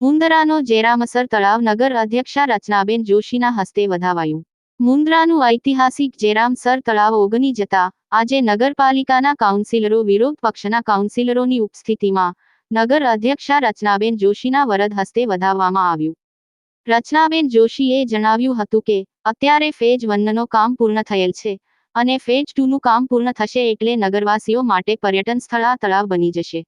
મુંદરાનો જેરામસર તળાવ નગર અધ્યક્ષા રચનાબેન જોશીના હસ્તે વધાવાયું. મુંદ્રાનું ઐતિહાસિક જેરામસર તળાવ ઓગની જતા આજે નગરપાલિકાના કાઉન્સિલરો વિરોધ પક્ષના કાઉન્સિલરોની ઉપસ્થિતિમાં નગર અધ્યક્ષા રચનાબેન જોશીના વરદ હસ્તે વધાવવામાં આવ્યું. રચનાબેન જોશીએ જણાવ્યું હતું કે, અત્યારે ફેજ વનનો કામ પૂર્ણ થયેલ છે અને ફેજ ટુનું કામ પૂર્ણ થશે એટલે નગરવાસીઓ માટે પર્યટન સ્થળ આ તળાવ બની જશે.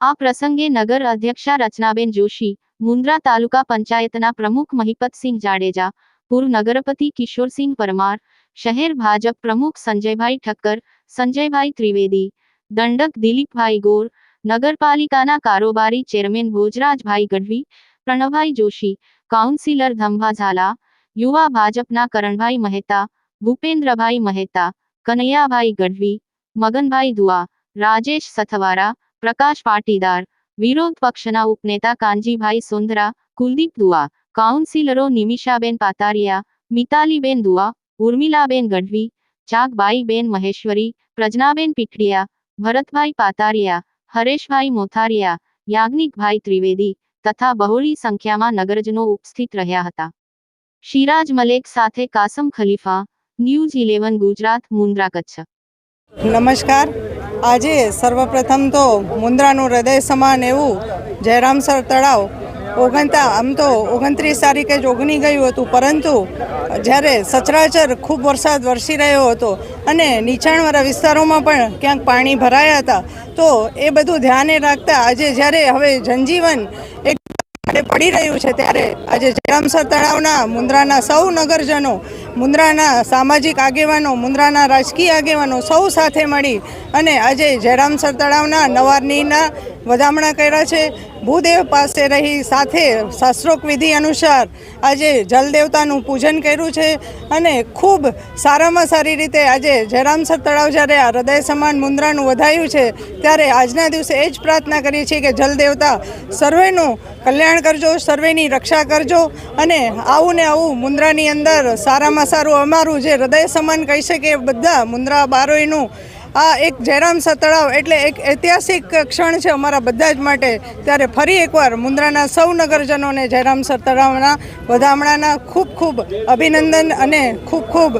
આ પ્રસંગે નગર અધ્યક્ષા રચનાબેન જોશી, મુન્દ્રા તાલુકા પંચાયતના પ્રમુખ મહિપતસિંહ જાડેજા, પૂર્વ નગરપતિ કિશોરસિંહ પરમાર, શહેર ભાજપ પ્રમુખ સંજયભાઈ ઠક્કર, સંજયભાઈ ત્રિવેદી, દંડક દિલીપભાઈ ગોર, નગરપાલિકાના કારોબારી ચેરમેન ભોજરાજભાઈ ગઢવી, પ્રણવભાઈ જોશી કાઉન્સિલર ધંભા યુવા ભાજપના કરણભાઈ મહેતા, ભૂપેન્દ્રભાઈ મહેતા, કનૈયાભાઈ ગઢવી, મગનભાઈ દુઆ, રાજેશ સથવારા, પ્રકાશ પાટીદાર, વિરોધ પક્ષના ઉપનેતા કાનજીભાઈ સુંદરા, કુલદીપ દુઆ, કાઉન્સિલરો નિમિષાબેન પાતારિયા, મિતાલીબેન દુઆ, ઉર્મિલાબેન ગઢવી, ચાકબાઈબેન મહેશ્વરી પ્રજ્ઞાબેન પીઠડિયા, ભરતભાઈ પાતારિયા, હરેશભાઈ મોથારિયા, યાજ્ઞિકભાઈ ત્રિવેદી તથા બહોળી સંખ્યામાં નગરજનો ઉપસ્થિત રહ્યા હતા. શિરાજ મલેક સાથે કાસમ ખલીફા, ન્યૂઝ ઇલેવન, ગુજરાત, મુન્દ્રા કચ્છ. નમસ્કાર. આજે સર્વપ્રથમ તો મુન્દ્રાનું હૃદય સમાન એવું જયરામસર તળાવ ઓગણતા, આમ તો ઓગણત્રીસ તારીખે જ ઓગણી ગયું હતું, પરંતુ જ્યારે સચરાચર ખૂબ વરસાદ વરસી રહ્યો હતો અને નીચાણવાળા વિસ્તારોમાં પણ ક્યાંક પાણી ભરાયા હતા, તો એ બધું ધ્યાને રાખતા આજે જ્યારે હવે જનજીવન એક પડી રહ્યું છે, ત્યારે આજે જયરામસર તળાવના મુન્દ્રાના સૌ નગરજનો મુન્દ્રાના સામાજિક આગેવાનો, મુન્દ્રાના રાજકીય આગેવાનો સૌ સાથે મળી અને આજે જયરામસર તળાવના નવારનીના વધામણા કર્યા છે. ભૂદેવ પાસે રહી સાથે શાસ્ત્રોક વિધિ અનુસાર આજે જલદેવતાનું પૂજન કર્યું છે અને ખૂબ સારામાં સારી રીતે આજે જયરામસર તળાવ જ્યારે આ હૃદય સમાન મુન્દ્રાનું વધાયું છે, ત્યારે આજના દિવસે એ જ પ્રાર્થના કરીએ છીએ કે જલદેવતા સર્વેનું કલ્યાણ કરજો, સર્વેની રક્ષા કરજો અને આવું ને આવું મુન્દ્રાની અંદર સારામાં સારું અમારું જે હૃદય સમાન કહી શકીએ બધા મુન્દ્રા બારોઈનું, આ એક જયરામસર તળાવ એટલે એક ઐતિહાસિક ક્ષણ છે અમારા બધા જ માટે. ત્યારે ફરી એકવાર મુન્દ્રાના સૌ નગરજનોને જયરામસર તળાવના વધામણાના ખૂબ ખૂબ અભિનંદન અને ખૂબ ખૂબ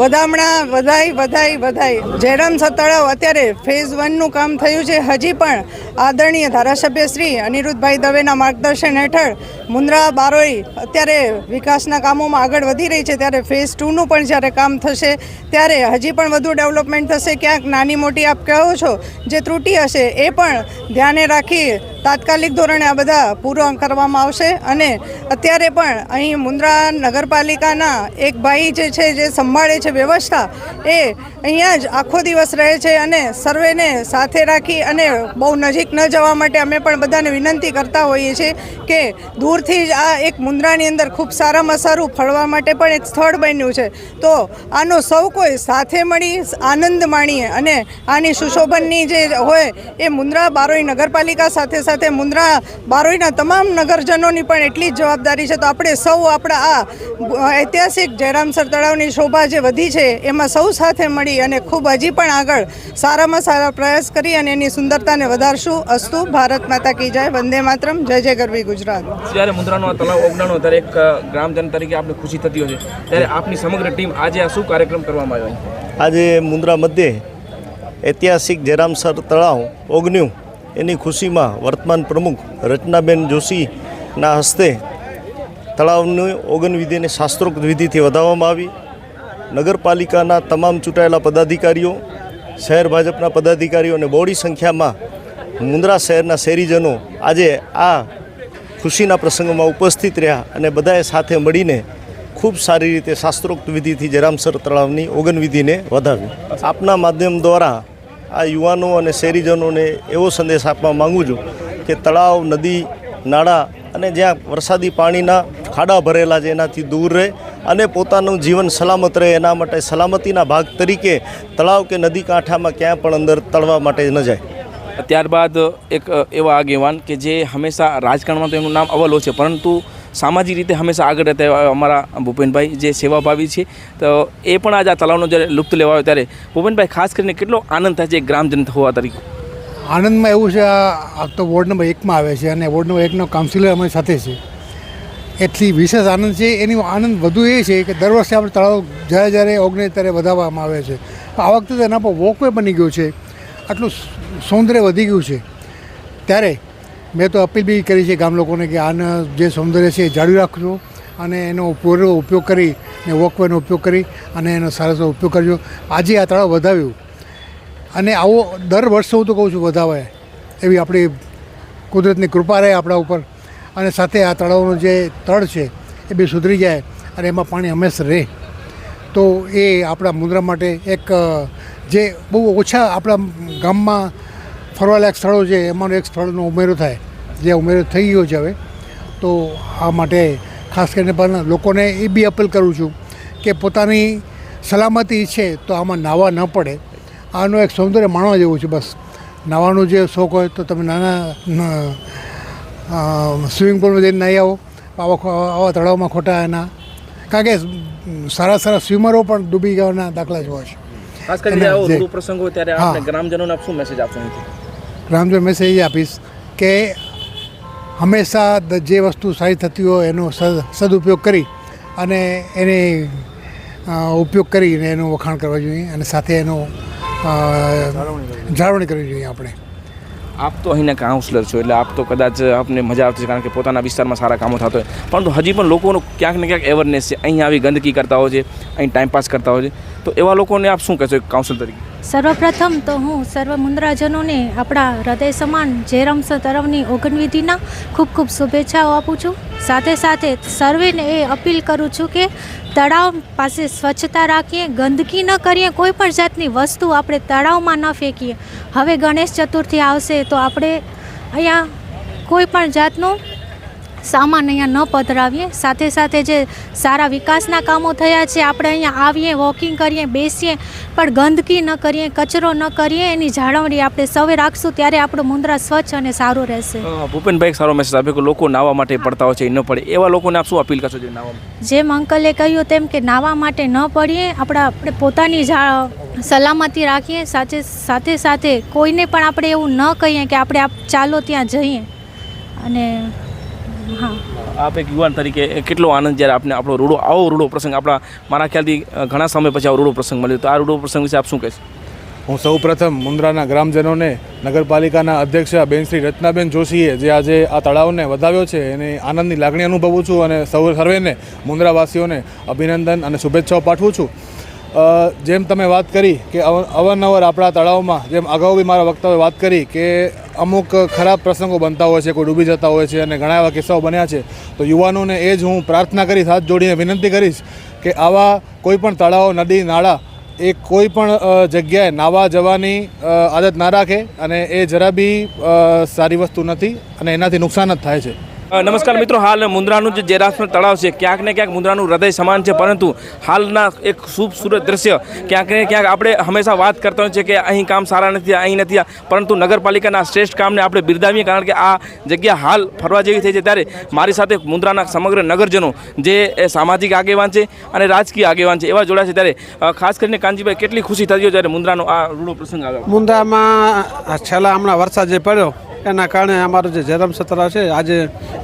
વધામણા, વધાઈ વધાઈ વધાઈ. જયરામસર તળાવ અત્યારે ફેઝ વનનું કામ થયું છે. હજી પણ આદરણીય ધારાસભ્ય શ્રી અનિરુદ્ધભાઈ દવેના માર્ગદર્શન હેઠળ મુન્દ્રા, બારોઈ અત્યારે વિકાસના કામોમાં આગળ વધી રહી છે. ત્યારે ફેઝ ટુનું પણ જ્યારે કામ થશે, ત્યારે હજી પણ વધુ ડેવલપમેન્ટ થશે. ક્યાંક નાની મોટી આપ કહો છો, જે ત્રુટિ હશે, એ પણ ધ્યાને રાખી તાત્કાલિક ધોરણે આ બધા પૂરો કરવામાં આવશે અને અત્યારે પણ અહીં મુન્દ્રા નગરપાલિકાના એક ભાઈ જે છે, જે સંભાળે છે વ્યવસ્થા, એ અહીંયા જ આખો દિવસ રહે છે અને સર્વેને સાથે રાખી અને બહુ નજીક ન જવા માટે અમે પણ બધાને વિનંતી કરતા હોઈએ છીએ કે દૂરથી જ આ એક મુન્દ્રાની અંદર ખૂબ સારામાં સારું ફળવા માટે પણ એક સ્થળ બન્યું છે. તો આનો સૌ કોઈ સાથે મળી, આનંદ માણીએ અને આની સુશોભનની જે હોય એ મુન્દ્રા બારોઈ નગરપાલિકા સાથે સાથે મુન્દ્રા બારોઈના તમામ નગરજનોની પણ એટલી જ જવાબદારી છે. તો આપણે સૌ આપણા આ ઐતિહાસિક જયરામસર તળાવની શોભા જે વધી છે એમાં સૌ સાથે મળી અને ખૂબ હજી પણ આગળ સારામાં સારા પ્રયાસ કરી અને એની સુંદરતાને વધારશું. અસ્તુ ભારત માતા કી જય વંદે માતરમ જય જય ગરવી ગુજરાત. જ્યારે મુદ્રાનો આ તળાવ ઓગણાણો ત્યારે એક ગ્રામજન તરીકે આપણે ખુશી થતી હોય છે ત્યારે આપની સમગ્ર ટીમ આજે આ શું કાર્યક્રમ કરવામાં આવ્યો? આજે મુન્દ્રા મધ્યે ઐતિહાસિક જયરામસર તળાવ ઓગન્યું એની ખુશીમાં વર્તમાન પ્રમુખ રચનાબેન જોશીના હસ્તે તળાવની ઓગનવિધિને શાસ્ત્રોક્ત વિધિથી વધાવવામાં આવી. નગરપાલિકાના તમામ ચૂંટાયેલા પદાધિકારીઓ, શહેર ભાજપના પદાધિકારીઓ અને બહોળી સંખ્યામાં મુન્દ્રા શહેરના શહેરીજનો આજે આ ખુશીના પ્રસંગોમાં ઉપસ્થિત રહ્યા અને બધાએ સાથે મળીને ખૂબ સારી રીતે શાસ્ત્રોક્ત વિધિથી જરામસર તળાવની ઓગનવિધિને વધાવી આપના માધ્યમ દ્વારા આ યુવાનો અને શહેરીજનોને એવો સંદેશ આપવા માગું છું કે તળાવ, નદી, નાળા અને જ્યાં વરસાદી પાણીના ખાડા ભરેલા છે એનાથી દૂર રહે અને પોતાનું જીવન સલામત રહે, એના માટે સલામતીના ભાગ તરીકે તળાવ કે નદી કાંઠામાં ક્યાં પણ અંદર તળવા માટે ન જાય. ત્યારબાદ એક એવા આગેવાન કે જે હંમેશા રાજકારણમાં તો એમનું નામ અવલો છે, પરંતુ સામાજિક રીતે હંમેશા આગળ રહેતા અમારા ભૂપેનભાઈ જે સેવાભાવી છે, તો એ પણ આજે આ તળાવનો જ્યારે લુપ્ત લેવા આવ્યો ત્યારે ભૂપેનભાઈ ખાસ કરીને કેટલો આનંદ થાય છે ગ્રામજન હોવા તરીકે? આનંદમાં એવું છે, આ તો વોર્ડ નંબર એકમાં આવે છે અને વોર્ડ નંબર એકનો કાઉન્સિલર અમારી સાથે છે. એટલી વિશેષ આનંદ છે, એની આનંદ વધુ એ છે કે દર વર્ષે આપણે તળાવ જ્યારે જ્યારે ઓગણે ત્યારે વધારવામાં આવે છે. આ વખતે તો એના પર વોકવે બની ગયો છે, આટલું સૌંદર્ય વધી ગયું છે. ત્યારે મેં તો અપીલ બી કરી છે ગામ લોકોને કે આના જે સૌંદર્ય છે એ જાળવી રાખજો અને એનો પૂરો ઉપયોગ કરી ને વોકવેનો ઉપયોગ કરી અને એનો સારો ઉપયોગ કરજો. આજે આ તળાવ વધાવ્યું. અને આવો દર વર્ષે હું તો કહું છું વધાવે એવી આપણી કુદરતની કૃપા રહે આપણા ઉપર. અને સાથે આ તળાવનું જે તળ છે એ બી સુધરી જાય અને એમાં પાણી હંમેશા રહે. તો એ આપણા મુદ્રા માટે એક જે બહુ ઓછા આપણા ગામમાં ફરવાલાયક સ્થળો છે એમાંનો એક સ્થળનો ઉમેરો થાય જે ઉમેરો થઈ ગયો છે હવે. તો આ માટે ખાસ કરીને પણ લોકોને એ બી અપીલ કરું છું કે પોતાની સલામતી છે તો આમાં નાવા ન પડે. આનું એક સૌંદર્ય માણવા જેવું છે બસ. નાવાનું જે શોખ હોય તો તમે નાના સ્વિમિંગ પુલમાં જઈને નાહી આવો. આવા આવા તળાવમાં ખોટા એના. કારણ કે સારા સારા સ્વિમરો પણ ડૂબી ગયાના દાખલા જોવા છે. ખાસ કરીને આવો પ્રસંગ ત્યારે આપણે ગ્રામજનોને આપ શું મેસેજ આપશો રામજો મેસેજ આપીશ કે હંમેશા જે વસ્તુ સારી થતી હોય એનો સદ સદુપયોગ કરી અને એને ઉપયોગ કરીને એનું વખાણ કરવા જોઈએ અને સાથે એનો જાળવણી કરવી જોઈએ આપણે. આપ તો અહીંના કાઉન્સલર છો, એટલે આપ તો કદાચ આપને મજા આવતી છે કારણ કે પોતાના વિસ્તારમાં સારા કામો થતા હોય. પરંતુ હજી પણ લોકોનો ક્યાંક ને ક્યાંક એવરનેસ છે. અહીં આવી ગંદકી કરતા હોય છે, અહીં ટાઈમપાસ કરતા હોય છે. તો એવા લોકોને આપ શું કહેશો કાઉન્સિલ તરીકે? સર્વપ્રથમ તો હું સર્વ મુંદ્રાજનોને આપણા હૃદય સમાન જયરામસર તરફની ઓગણવિધિના ખૂબ ખૂબ શુભેચ્છાઓ આપું છું. સાથે સાથે સર્વેને એ અપીલ કરું છું કે તળાવ પાસે સ્વચ્છતા રાખીએ, ગંદકી ન કરીએ, કોઈ પણ જાતની વસ્તુ આપણે તળાવમાં ન ફેંકીએ. હવે ગણેશ ચતુર્થી આવશે તો આપણે અહીંયા કોઈ પણ જાતનું સામાન અહીંયા ન પધરાવીએ. સાથે સાથે જે સારા વિકાસના કામો થયા છે આપણે અહીંયા આવીએ વોકિંગ કરીએ બેસીએ પણ ગંદકી ન કરીએ કચરો ન કરીએ એની જાળવણી આપણે સૌએ રાખશું ત્યારે આપણું મુંદ્રા સ્વચ્છ અને સારું રહેશે. ભૂપેનભાઈ સારો મેસેજ આપ્યો કે લોકો નાવા માટે પડતા હોય છે ન પડે. એવા લોકોને આપ શું અપીલ કરશો જે નાવામાં? જેમ અંકલે કહ્યું તેમ કે નાવા માટે ન પડીએ આપણા આપણે પોતાની જા સલામતી રાખીએ. સાથે સાથે સાથે કોઈને પણ આપણે એવું ન કહીએ કે આપણે આપ ચાલો ત્યાં જઈએ. અને હા. આપ એક યુવાન તરીકે કેટલો આનંદ જ્યારે આપને આપણો રૂડો આવો રૂડો પ્રસંગ આપણા મારા ખ્યાલથી ઘણા સમય પછી આવો રૂડો પ્રસંગ મળ્યો. તો આ રૂડો પ્રસંગ વિશે આપ શું કહેશો? હું સૌ પ્રથમ મુન્દ્રાના ગ્રામજનોને નગરપાલિકાના અધ્યક્ષ બેન શ્રી રચનાબેન જોશીએ જે આજે આ તળાવને વધાવ્યો છે એની આનંદની લાગણી અનુભવું છું અને સૌ સર્વેને મુન્દ્રાવાસીઓને અભિનંદન અને શુભેચ્છાઓ પાઠવું છું. જેમ તમે વાત કરી કે અવ- અવારનવાર આપણા તળાવમાં, જેમ અગાઉ બી મારા વક્તાએ વાત કરી કે અમુક ખરાબ પ્રસંગો બનતા હોય છે, કોઈ ડૂબી જતા હોય છે અને ઘણા એવા કિસ્સાઓ બન્યા છે, તો યુવાનોને એ જ હું પ્રાર્થના કરીશ, હાથ જોડીને વિનંતી કરીશ કે આવા કોઈપણ તળાવો, નદી, નાળા એ કોઈ પણ જગ્યાએ નાવા જવાની આદત ના રાખે અને એ જરા બી સારી વસ્તુ નથી અને એનાથી નુકસાન જ થાય છે. નમસ્કાર મિત્રો, હાલ મુન્દ્રાનું જે જેરાસર તળાવ છે, ક્યાંક ને ક્યાંક મુન્દ્રાનું હૃદય સમાન છે, પરંતુ હાલના એક ખૂબસૂરત દ્રશ્ય ક્યાંક ને ક્યાંક આપણે હંમેશા વાત કરતા હોય છે કે અહીં કામ સારા નથી, અહીં નથી, પરંતુ નગરપાલિકાના શ્રેષ્ઠ કામને આપણે બિરદાવીએ, કારણ કે આ જગ્યા હાલ ફરવા જેવી થઈ છે. ત્યારે મારી સાથે મુન્દ્રાના સમગ્ર નગરજનો, જે સામાજિક આગેવાન છે અને રાજકીય આગેવાન છે, એવા જોડાયા છે. ત્યારે ખાસ કરીને કાનજીભાઈ, કેટલી ખુશી થતી હોય જ્યારે મુન્દ્રાનો આ રૂડો પ્રસંગ આવ્યો? મુંદ્રામાં છેલ્લા હમણાં વરસાદ જે પડ્યો એના કારણે અમારું જે જરમ સતરા છે આજે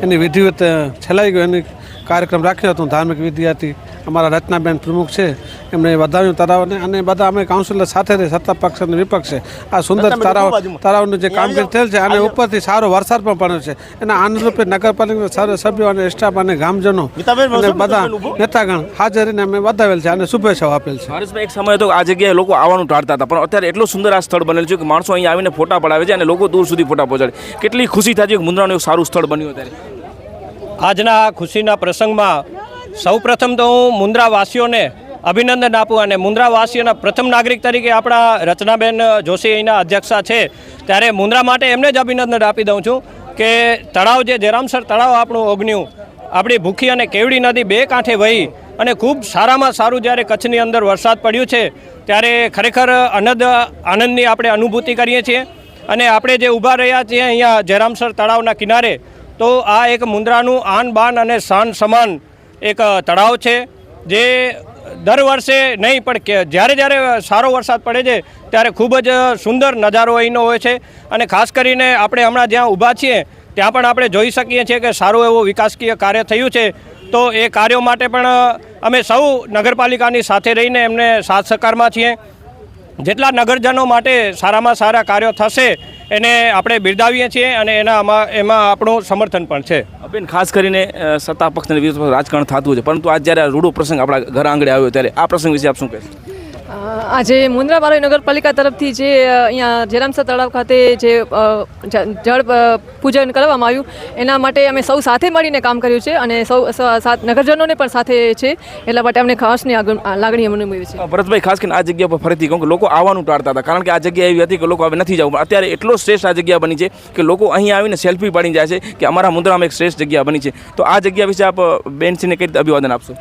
એની વિધિવત છેલાઈ ગયો એની કાર્યક્રમ રાખ્યો હતો ધાર્મિક વિદ્યાર્થી અમારા રચનાબેન પ્રમુખ છે એમણે વધાવ્યું તળાવને અને બધા અમે કાઉન્સિલર સાથે રહી સત્તા પક્ષ અને વિપક્ષ. છે આ સુંદર તળાવ તળાવનું જે કામગીરી થયેલ છે અને ઉપરથી સારો વરસાદ પણ પડ્યો છે. એના આનંદરૂપે નગરપાલિકાના સર્વ સભ્યો અને સ્ટાફ અને ગામજનો અને બધા નેતાગણ હાજરીને અમે વધાવેલ છે અને શુભેચ્છાઓ આપેલ છે. હરેશભાઈ એક સમય હતો આ જગ્યાએ લોકો આવવાનું ટાળતા હતા પણ અત્યારે એટલું સુંદર આ સ્થળ બનેલું છે કે માણસો અહીં આવીને ફોટા પડાવે છે અને લોકો દૂર સુધી ફોટા પહોંચાડે. કેટલી ખુશી થાય છે કે મુન્દ્રાનું એક સારું સ્થળ બન્યું અત્યારે. આજના ખુશીના પ્રસંગમાં સૌપ્રથમ તો હું મુન્દ્રાવાસીઓને અભિનંદન આપું અને મુન્દ્રાવાસીઓના પ્રથમ નાગરિક તરીકે આપણા રચનાબેન જોશી અહીંના અધ્યક્ષા છે. ત્યારે મુન્દ્રા માટે એમને જ અભિનંદન આપી દઉં છું કે તળાવ જે જયરામસર તળાવ આપણું ઓગન્યું આપણી ભૂખી અને કેવડી નદી બે કાંઠે વહી અને ખૂબ સારામાં સારું જ્યારે કચ્છની અંદર વરસાદ પડ્યું છે, ત્યારે ખરેખર અનદ આનંદની આપણે અનુભૂતિ કરીએ છીએ. અને આપણે જે ઊભા રહ્યા છીએ અહીંયા જયરામસર તળાવના કિનારે તો આ એક મુન્દ્રાનું આન બાન અને શાન સમાન એક તળાવ છે, જે દર વર્ષે નહીં, પણ જ્યારે જ્યારે સારો વરસાદ પડે છે, ત્યારે ખૂબ જ સુંદર નજારો અહીંનો હોય છે. અને ખાસ કરીને આપણે હમણાં જ્યાં ઊભા છીએ, ત્યાં પણ આપણે જોઈ શકીએ છીએ કે સારું એવું વિકાસકીય કાર્ય થયું છે. તો એ કાર્યો માટે પણ અમે સૌ નગરપાલિકાની સાથે રહીને એમને સાથ સહકારમાં છીએ. જેટલા નગરજનો માટે સારામાં સારા કાર્યો થશે એને આપણે બિરદાવીએ છીએ અને એનામાં એમાં આપણું સમર્થન પણ છે. બેન ખાસ કરીને સત્તા પક્ષ અને વિરોધ રાજકારણ થતું છે. પરંતુ આજ જ્યારે રૂડો પ્રસંગ આપણા ઘર આંગણે આવ્યો ત્યારે આ પ્રસંગ વિશે આપ શું કહેશો? આજે મુન્દ્રા બારોઈ નગરપાલિકા તરફથી જે અહીંયા જેરામસર તળાવ ખાતે જે જળ પૂજન કરવામાં આવ્યું, એના માટે અમે સૌ સાથે મળીને કામ કર્યું છે અને સૌ નગરજનોને પણ સાથે છે, એટલા માટે અમને ખાસની આગળ- અમને મળી છે. ભરતભાઈ, ખાસ કરીને આ જગ્યા પર ફરીથી કહું કે લોકો આવવાનું ટાળતા હતા, કારણ કે આ જગ્યા એવી હતી કે લોકો હવે નથી જવું. અત્યારે એટલો શ્રેષ્ઠ આ જગ્યા બની છે કે લોકો અહીં આવીને સેલ્ફી પાડી જાય છે કે અમારા મુદ્રામાં એક શ્રેષ્ઠ જગ્યા બની છે. તો આ જગ્યા વિશે આપ બેનસીને કઈ રીતે અભિવાદન આપશો?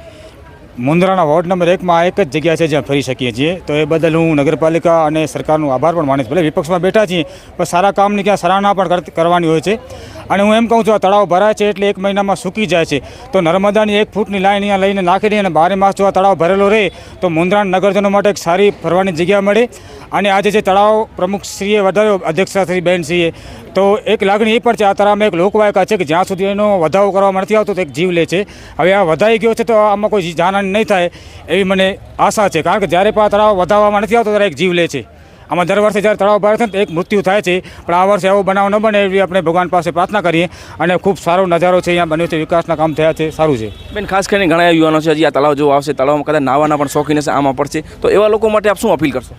મુન્દ્રાના વોર્ડ નંબર એકમાં એક જ જગ્યા છે જ્યાં ફરી શકીએ છીએ. તો એ બદલ હું નગરપાલિકા અને સરકારનો આભાર પણ માનીશ ભલે વિપક્ષમાં બેઠા છીએ, પણ સારા કામની ક્યાં સરાહના પણ કરવાની હોય છે. અને હું એમ કહું છું, આ તળાવ ભરાય છે એટલે એક મહિનામાં સૂકી જાય છે. તો નર્મદાની એક ફૂટની લાઈન અહીંયા લઈને નાખી દઈએ અને બારે માસ જો આ તળાવ ભરેલો રહે, તો મુન્દ્રાના નગરજનો માટે એક સારી ફરવાની જગ્યા મળે. અને આજે જે તળાવ પ્રમુખશ્રીએ વધાર્યો અધ્યક્ષશ્રી બહેનશ્રીએ તો એક લાગણી એ પણ છે, આ તળાવમાં એક લોકવાયકા છે કે જ્યાં સુધી એનો વધારો કરવામાં નથી આવતો, તો એક જીવ લે છે. હવે આ વધાઈ ગયો છે, તો આમાં કોઈ જાનહાની નહીં થાય એવી મને આશા છે. કારણ કે જ્યારે પણ તળાવ વધારવામાં નથી આવતો ત્યારે એક જીવ લે છે. આમાં દર વર્ષે જ્યારે તળાવ ભરાય છે ને તો એક મૃત્યુ થાય છે. પણ આ વર્ષે એવો બનાવ ન બને એવી આપણે ભગવાન પાસે પ્રાર્થના કરીએ અને ખૂબ સારો નજારો છે. અહીંયા બન્યો છે વિકાસના કામ થયા છે. સારું છે. બેન ખાસ કરીને ઘણા યુવાનો છે હજી આ તળાવ જો આવશે. તળાવમાં કદાચ નાવાના પણ શોખીન હશે આમાં પડશે. તો એવા લોકો માટે આપ શું અપીલ કરશો?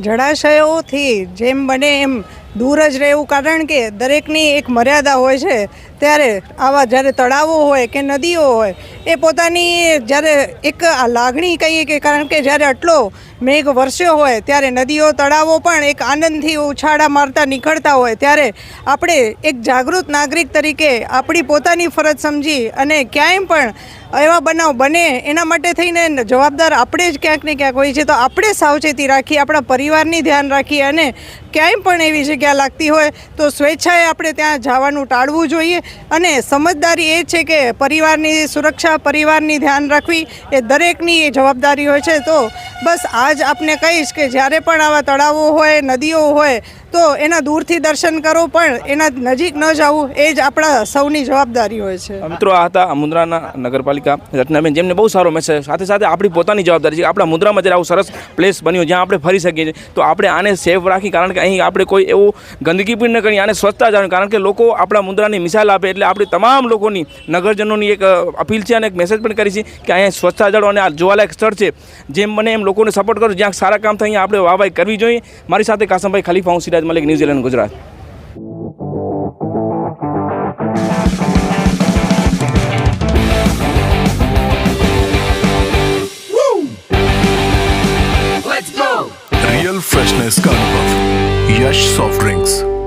જળાશયોથી જેમ બને એમ દૂર જ રહેવું કારણ કે દરેકની એક મર્યાદા હોય છે. ત્યારે આવા જ્યારે તળાવો હોય કે નદીઓ હોય, એ પોતાની જ્યારે એક આ લાગણી કહીએ કે કારણ કે જ્યારે આટલો મેઘ વરસ્યો હોય, ત્યારે નદીઓ, તળાવો પણ એક આનંદથી ઉછાળા મારતા નીકળતા હોય. ત્યારે આપણે એક જાગૃત નાગરિક તરીકે આપણી પોતાની ફરજ સમજી અને ક્યાંય પણ એવા બનાવ બને, એના માટે થઈને જવાબદાર આપણે જ ક્યાંક ને ક્યાંક હોય છે. તો આપણે સાવચેતી રાખી, આપણા પરિવારની ધ્યાન રાખી અને ક્યાંય પણ એવી જગ્યા લાગતી હોય તો સ્વેચ્છાએ આપણે ત્યાં જવાનું ટાળવું જોઈએ. અને સમજદારી એ છે કે પરિવારની સુરક્ષા, પરિવારની ધ્યાન રાખવી એ દરેકની જવાબદારી હોય છે. તો બસ આજ આપને કહીશ કે જ્યારે પણ આવા તળાવો હોય, નદીઓ હોય, તો એના દૂરથી દર્શન કરો, પણ એના નજીક ન જવું, એ જ આપણા સૌની જવાબદારી હોય છે. મિત્રો આ હતા મુન્દ્રાના નગરપાલિકા રચનાબેન જેમને બહુ સારો મેસેજ સાથે સાથે આપણી પોતાની જવાબદારી છે આપણા મુન્દ્રામાં જ્યારે આવું સરસ પ્લેસ બન્યું, જ્યાં આપણે ફરી શકીએ છીએ, તો આપણે આને સેફ રાખી, કારણ કે અહીં આપણે કોઈ એવું ગંદકી પણ ન કરી અને સ્વચ્છતા જાળવી કારણ કે લોકો આપણા મુદ્રાની મિસાલ આપે એટલે આપણે તમામ લોકોની નગરજનોની એક અપીલ છે અને એક મેસેજ પણ કરી છે કે અહીંયા સ્વચ્છતા જાળવો અને આ જોવાલાયક સ્થળ છે. જેમ મને એમ લોકોને સપોર્ટ કરો જ્યાં સારા કામ થાય આપણે વાહવાહી કરવી જોઈએ. મારી સાથે કાસમભાઈ ખલીફા હું Siraj Malik New Zealand Gujarat. Real freshness carnival. soft drinks.